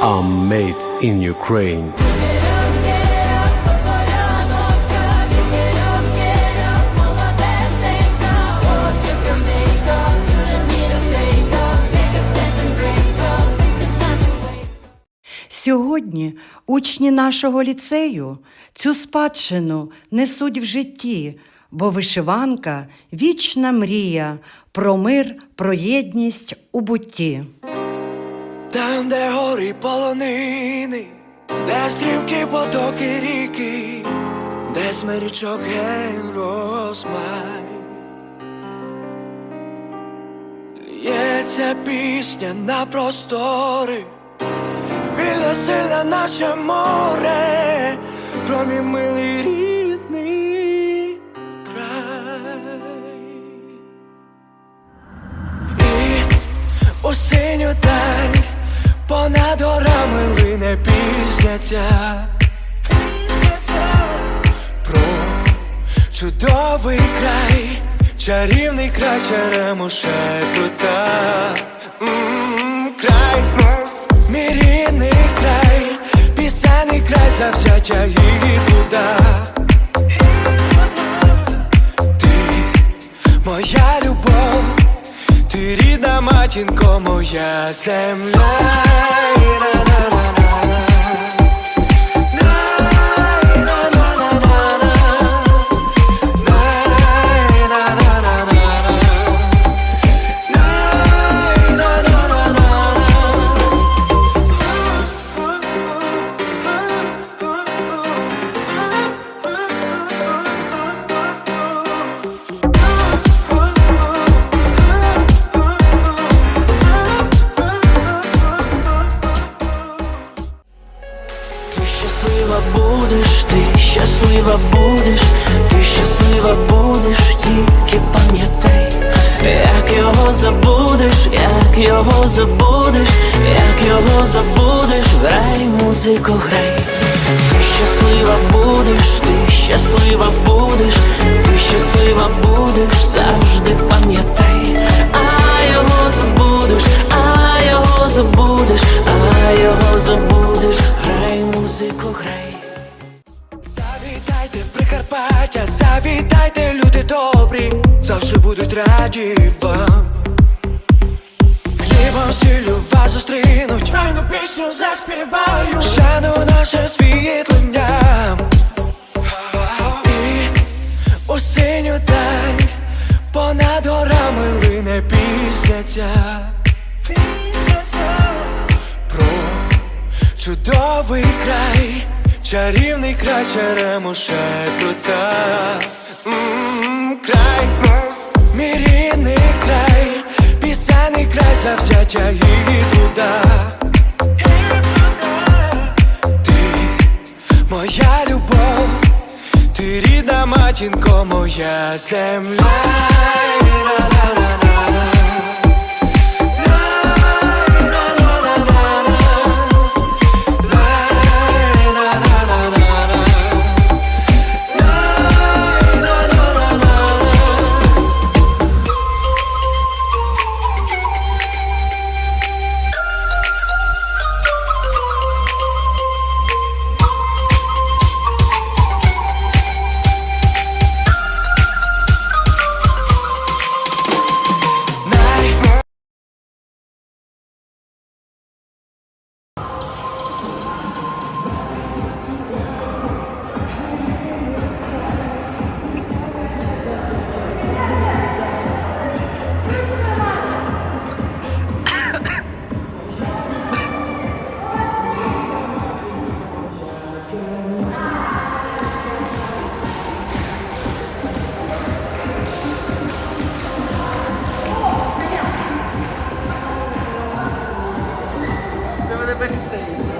are made in Ukraine. Сьогодні учні нашого ліцею цю спадщину несуть в житті, бо вишиванка вічна мрія про мир, про єдність у бутті. Там, де гори полонини, де стрімкі потоки ріки, де смирічок розмай. Лється пісня на простори, вільна сильна наше море, про мій милий рідний понад не пізняться Про чудовий край, чарівний край черемуша крута. Край, мій рідний край, пісенний край завзяття і труда рідна матінко, моя земля. Щаслива будеш, ти щаслива будеш, ти щаслива будеш, тільки пам'ятай, як його забудеш, як його забудеш, як його забудеш, грай музику, грай. Ти щаслива будеш, ти щаслива будеш, ти щаслива будеш, завжди пам'ятай, Прикарпаття, завітайте, люди добрі, завжди будуть раді вам. Хлібом сіллю вас зустрінуть, файну пісню заспівають, шану наше світлення. І у синю даль понад горами лине пісня ця. Про чудовий край, чарівний край черемуша крута. М, Край, мій край, пісенний край завзяття і труда. Ти моя любов, ти рідна матінко, моя земля. Every the backstage.